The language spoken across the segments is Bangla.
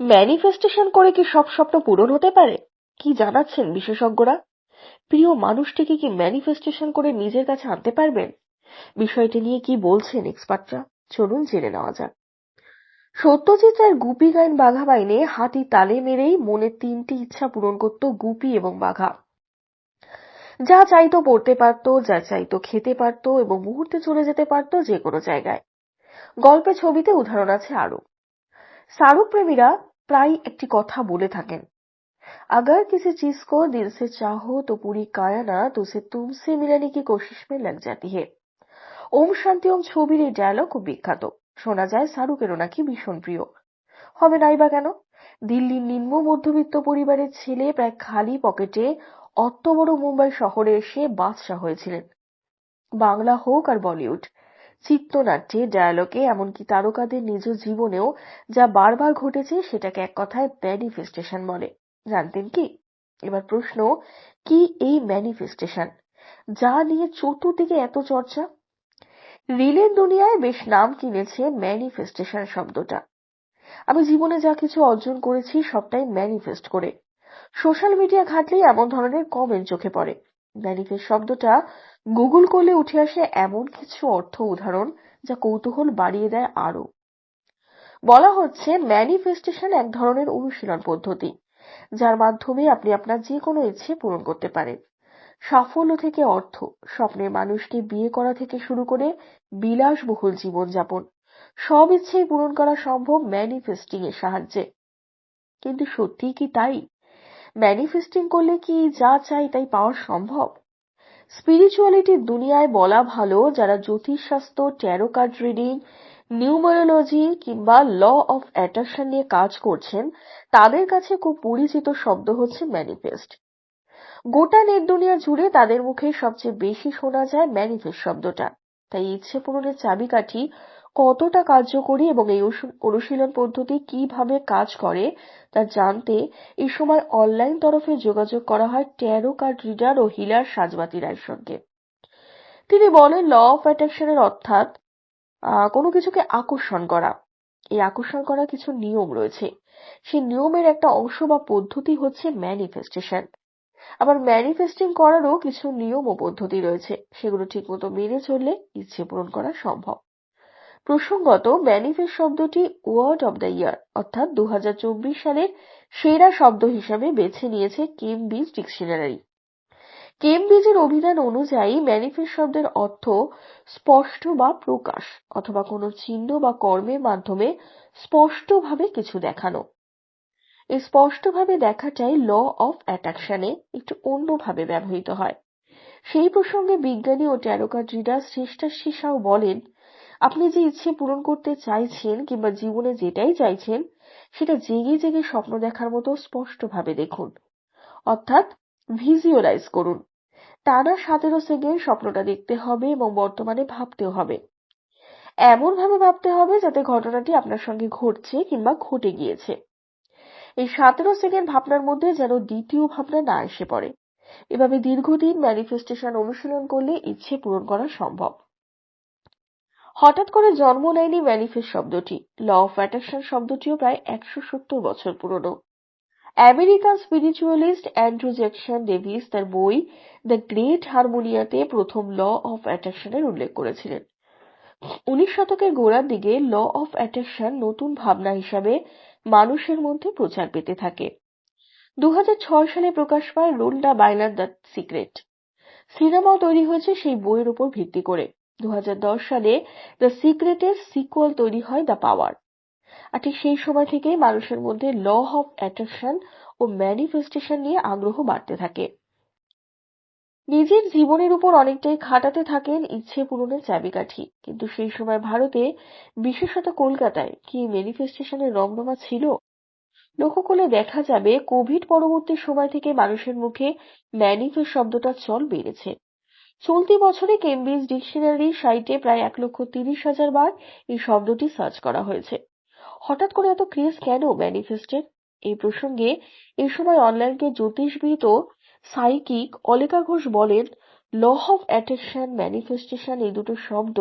ম্যানিফেস্টেশন করে কি সব স্বপ্ন পূরণ হতে পারে? কি জানাচ্ছেন বিশেষজ্ঞরা? প্রিয় মানুষটিকে কি ম্যানিফেস্টেশন করে নিজের কাছে আনতে পারবেন? বিষয়টি নিয়ে কি বলছেন এক্সপার্টরা? চলুন জেনে নেওয়া যাক। সত্যজিৎ রায়ের গুপি গাইন বাঘা বাইনে হাতি তালে মেরেই মনের তিনটি ইচ্ছা পূরণ করত গুপি এবং বাঘা। যা চাইতো পড়তে পারত, যা চাইতো খেতে পারত এবং মুহূর্তে চলে যেতে পারত যে কোনো জায়গায়। গল্পে ছবিতে উদাহরণ আছে আরও শাহরুখ প্রেমীরা প্রায় একটি কথা বলে থাকেন अगर किसी चीज को दिल से चाहो तो पूरी कायनात उसे तुमसे मिलाने की कोशिश में लग जाती है ওম শান্তি ওম ছবির এই ডায়লগ খুব বিখ্যাত শোনা যায় শাহরুখেরও নাকি ভীষণ প্রিয় হবে নাই বা কেন দিল্লির নিম্ন মধ্যবিত্ত পরিবারের ছেলে প্রায় খালি পকেটে অত বড় মুম্বাই শহরে এসে বাদশাহ হয়েছিলেন বাংলা হোক আর বলিউড চিত্রনাট্যে ডায়ালগে এমনকি তারকাদের নিজ জীবনেও যা বারবার ঘটেছে সেটাকে এক কথায় ম্যানিফেস্টেশন বলে। জানতেন কি? এবার প্রশ্ন, কি এই ম্যানিফেস্টেশন যা নিয়ে চতুর্দিকে এত চর্চা? রিলের দুনিয়ায় বেশ নাম কিনেছে ম্যানিফেস্টেশন শব্দটা। আমি জীবনে যা কিছু অর্জন করেছি সবটাই ম্যানিফেস্ট করে। সোশ্যাল মিডিয়া ঘাটলেই এমন ধরনের কমেন্ট চোখে পড়ে। ম্যানিফেস্ট শব্দটা গুগল করলে উঠে আসে এমন কিছু অর্থ উদাহরণ যা কৌতূহল বাড়িয়ে দেয় আরও বলা হচ্ছে ম্যানিফেস্টেশন এক ধরনের অনুশীলন পদ্ধতি, যার মাধ্যমে আপনি আপনার যে কোনো ইচ্ছে পূরণ করতে পারেন। সাফল্য থেকে অর্থ, স্বপ্নের মানুষকে বিয়ে করা থেকে শুরু করে বিলাসবহুল জীবনযাপন, সব ইচ্ছেই পূরণ করা সম্ভব ম্যানিফেস্টিং এর সাহায্যে। কিন্তু সত্যিই কি তাই? ম্যানিফেস্টিং করলে কি যা চাই তাই পাওয়া সম্ভব? স্পিরিচুয়ালিটির দুনিয়ায় বলা ভালো যারা জ্যোতিষশাস্ত্র ট্যারো কার্ড রিডিং নিউমারোলজি কিংবা ল অফ অ্যাট্রাকশন নিয়ে কাজ করছেন, তাদের কাছে খুব পরিচিত শব্দ হচ্ছে ম্যানিফেস্ট গোটা নেট দুনিয়া জুড়ে তাদের মুখে সবচেয়ে বেশি শোনা যায় ম্যানিফেস্ট শব্দটা। তাই ইচ্ছে পূরণের চাবিকাঠি কতটা কার্যকরী এবং এই অনুশীলন পদ্ধতি কীভাবে কাজ করে তা জানতে এই সময় অনলাইন তরফে যোগাযোগ করা হয় ট্যারো কার্ড রিডার ও হিলার সাজবাতি রায়ের সঙ্গে। তিনি বলেন ল অফ অ্যাট্রাকশনের অর্থাৎ কোনো কিছুকে আকর্ষণ করা। এই আকর্ষণ করার কিছু নিয়ম রয়েছে। সেই নিয়মের একটা অংশ বা পদ্ধতি হচ্ছে ম্যানিফেস্টেশন আবার ম্যানিফেস্টিং করারও কিছু নিয়ম ও পদ্ধতি রয়েছে। সেগুলো ঠিকমতো মেনে চললে ইচ্ছে পূরণ করা সম্ভব। প্রসঙ্গত ম্যানিফেস্ট শব্দটি ওয়ার্ড অব দ্য ইয়ার, অর্থাৎ দু সালের সেরা শব্দ হিসাবে বেছে নিয়েছে কেমব্রিজ ডিকশনারি। কেমব্রিজের অভিধান অনুযায়ী ম্যানিফেস্ট শব্দের অর্থ স্পষ্ট বা প্রকাশ, অথবা কোনো চিহ্ন বা কর্মের মাধ্যমে স্পষ্টভাবে কিছু দেখানো। এই স্পষ্টভাবে দেখাটাই ল অফ অ্যাট্রাকশনে একটু অন্যভাবে ব্যবহৃত হয়। সেই প্রসঙ্গে বিজ্ঞানী ও ট্যারোকার রিডার শ্রেষ্ঠাশী সাউ বলেন আপনি যে ইচ্ছে পূরণ করতে চাইছেন কিংবা জীবনে যেটাই চাইছেন, সেটা জেগে জেগে স্বপ্ন দেখার মতো স্পষ্টভাবে দেখুন। অর্থাৎ ভিজুয়ালাইজ করুন। টানা সতেরো সেকেন্ড স্বপ্নটা দেখতে হবে এবং বর্তমানে ভাবতেও হবে। এমন ভাবে ভাবতে হবে যাতে ঘটনাটি আপনার সঙ্গে ঘটছে কিংবা ঘটে গিয়েছে। এই সতেরো সেকেন্ড ভাবনার মধ্যে যেন দ্বিতীয় ভাবনা না এসে পড়ে। এভাবে দীর্ঘদিন ম্যানিফেস্টেশন অনুশীলন করলে ইচ্ছে পূরণ করা সম্ভব। হঠাৎ করে জন্ম নেয়নি ম্যানিফেস্ট শব্দটি। ল অফ অ্যাট্রাকশন শব্দটিও প্রায় একশো সত্তর বছর পুরনো। American spiritualist Andrew Jackson Davis তার বই দ্য গ্রেট হারমোনিয়াতে প্রথম ল অফ অ্যাট্রাকশনের উল্লেখ করেছিলেন। উনিশ শতকের গোড়ার দিকে ল অফ অ্যাট্রাকশন নতুন ভাবনা হিসাবে মানুষের মধ্যে প্রচার পেতে থাকে। দু হাজার ছয় সালে প্রকাশ পায় রোল্ডা বাইনার দ্য সিক্রেট। সিনেমাও তৈরি হয়েছে সেই বইয়ের উপর ভিত্তি করে। দু হাজার দশ সালে দ্য সিক্রেটের সিকুয়াল তৈরি হয় দ্য পাওয়ার আর ঠিক সেই সময় থেকেই মানুষের মধ্যে ল অফ অ্যাট্রাকশন ও ম্যানিফেস্টেশন নিয়ে আগ্রহ বাড়তে থাকে। নিজের জীবনের উপর অনেকটাই খাটাতে থাকেন ইচ্ছে পূরণের চাবিকাঠি। কিন্তু সেই সময় ভারতে, বিশেষত কলকাতায়, কি ম্যানিফেস্টেশনের রমরমা ছিল? লক্ষ্য করলে দেখা যাবে, কোভিড পরবর্তী সময় থেকে মানুষের মুখে ম্যানিফেস্ট শব্দটার চল বেড়েছে। চলতি বছরে কেমব্রিজ ডিকশনারি সাইটে প্রায় এক লক্ষ তিরিশ হাজার বার এই শব্দটি সার্চ করা হয়েছে। হঠাৎ করে এত ক্রেজ কেন ম্যানিফেস্টের? এই প্রসঙ্গে এই সময় অনলাইনকে জ্যোতিষবিদ ও সাইকিক অলেকা ঘোষ বলেন, ল অফ অ্যাট্রাকশন, ম্যানিফেস্টেশন এই দুটো শব্দ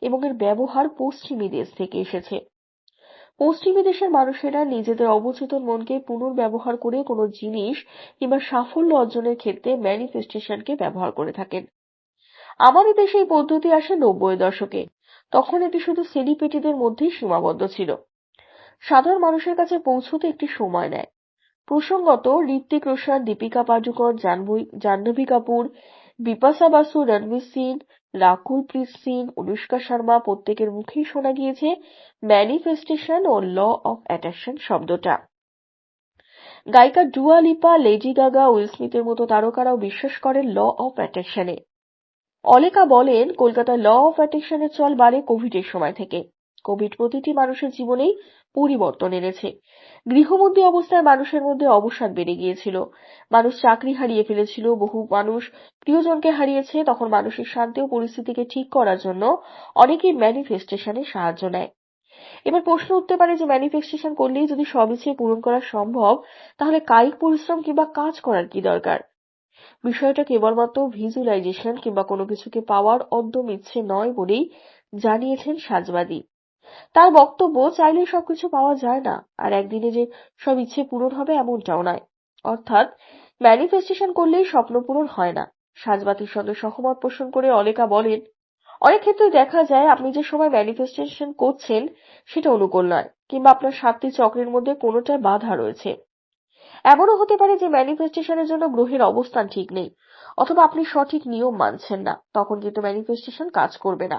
এবং এর ব্যবহার পশ্চিমী দেশ থেকে এসেছে। পশ্চিমী দেশের মানুষেরা নিজেদের অবচেতন মনকে পুনর্ব্যবহার করে কোনো জিনিস কিংবা সাফল্য অর্জনের ক্ষেত্রে ম্যানিফেস্টেশনকে ব্যবহার করে থাকেন। আমাদের দেশে এই পদ্ধতি আসে নব্বই দশকে। তখন এটি শুধু সেলিব্রিটিদের মধ্যেই সীমাবদ্ধ ছিল। সাধারণ মানুষের কাছে পৌঁছতে একটি সময় নেয়। প্রসঙ্গত, ঋত্বিক রোশন, দীপিকা পাডুকোন, জাহ্নবী কাপুর, বিপাশা বাসু, রণবীর সিং রাকুল প্রীত সিং, অনুষ্কা শর্মা প্রত্যেকের মুখেই শোনা গিয়েছে ম্যানিফেস্টেশন ও ল অফ অ্যাট্রাকশন শব্দটা। গায়িকা Dua Lipa Lady Gaga, Will স্মিথের মতো তারকারাও বিশ্বাস করেন ল অফ অ্যাট্রাকশনে। অলেকা বলেন কলকাতায় ল অফ অ্যাট্রাকশনের চল বাড়ে কোভিডের সময় থেকে। কোভিড প্রতিটি মানুষের জীবনেই পরিবর্তন এনেছে। গৃহবন্দী অবস্থায় মানুষের মধ্যে অবসাদ বেড়ে গিয়েছিল। মানুষ চাকরি হারিয়ে ফেলেছিল, বহু মানুষ প্রিয়জনকে হারিয়েছে, তখন মানসিক শান্তি ও পরিস্থিতিকে ঠিক করার জন্য অনেকেই ম্যানিফেস্টেশনে সাহায্য নেয়। এবার প্রশ্ন উঠতে পারে যে ম্যানিফেস্টেশন করলেই যদি সব ইচ্ছে পূরণ করা সম্ভব, তাহলে কায়িক পরিশ্রম কিংবা কাজ করার কি দরকার? বিষয়টা কেবলমাত্র ভিজুয়ালাইজেশন কিংবা কোনো কিছুকে পাওয়ার অদ্যম ইচ্ছে নয় বলেই জানিয়েছেন সাজবাদী। তার বক্তব্য, চাইলেই সবকিছু পাওয়া যায় না, আর একদিনে যে সব ইচ্ছে পূরণ হবে এমনটাও নয়। অর্থাৎ ম্যানিফেস্টেশন করলেই স্বপ্ন পূরণ হয় না। সাজবাতির সঙ্গে সহমত পোষণ করে অলেকা বলেন, অনেক ক্ষেত্রে দেখা যায় আপনি যে সময় ম্যানিফেস্টেশন করছেন সেটা অনুকূল নয়, কিংবা আপনার সাতটি চক্রের মধ্যে কোনোটায় বাধা রয়েছে। এমনও হতে পারে যে ম্যানিফেস্টেশনের জন্য গ্রহের অবস্থান ঠিক নেই, অথবা আপনি সঠিক নিয়ম মানছেন না, তখন কিন্তু ম্যানিফেস্টেশন কাজ করবে না।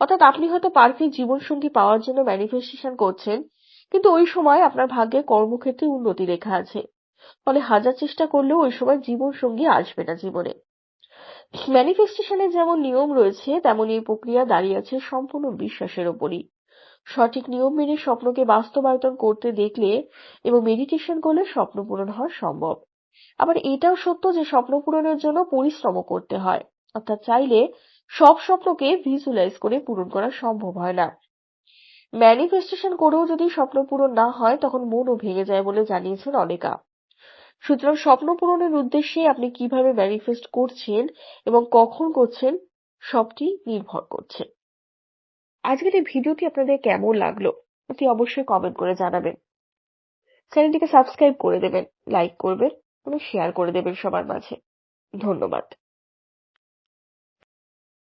অর্থাৎ আপনি হয়তো পারফেক্ট জীবনসঙ্গী পাওয়ার জন্য ম্যানিফেস্টেশন করছেন, কিন্তু ওই সময় আপনার ভাগ্যে কর্মক্ষেত্রে উন্নতি লেখা আছে। ফলে হাজার চেষ্টা করলেও ওই সময় জীবনসঙ্গী আসবে না জীবনে। ম্যানিফেস্টেশনের যেমন নিয়ম রয়েছে তেমন এই প্রক্রিয়া দাঁড়িয়ে আছে সম্পূর্ণ বিশ্বাসের ওপরই। সঠিক নিয়ম মেনে স্বপ্নকে বাস্তবায়তন করতে দেখলে এবং মেডিটেশন করলে স্বপ্ন পূরণ হওয়া সম্ভব। আবার এটাও সত্য যে স্বপ্ন পূরণের জন্য পরিশ্রমও করতে হয়। অর্থাৎ চাইলে সব স্বপ্নকে ভিজুয়ালাইজ করে পূরণ করা সম্ভব হয় না। ম্যানিফেস্টেশন করেও যদি স্বপ্ন পূরণ না হয়, তখন মনও ভেঙে যায় বলে জানিয়েছেন অনেকা। সুতরাং স্বপ্ন পূরণের উদ্দেশ্যে আপনি কীভাবে ম্যানিফেস্ট করছেন এবং কখন করছেন, সবটি নির্ভর করছে। আজকের এই ভিডিওটি আপনাদের কেমন লাগল, অতি অবশ্যই কমেন্ট করে জানাবেন। চ্যানেলটিকে সাবস্ক্রাইব করে দেবেন লাইক করবেন এবং শেয়ার করে দেবেন সবার মাঝে। ধন্যবাদ।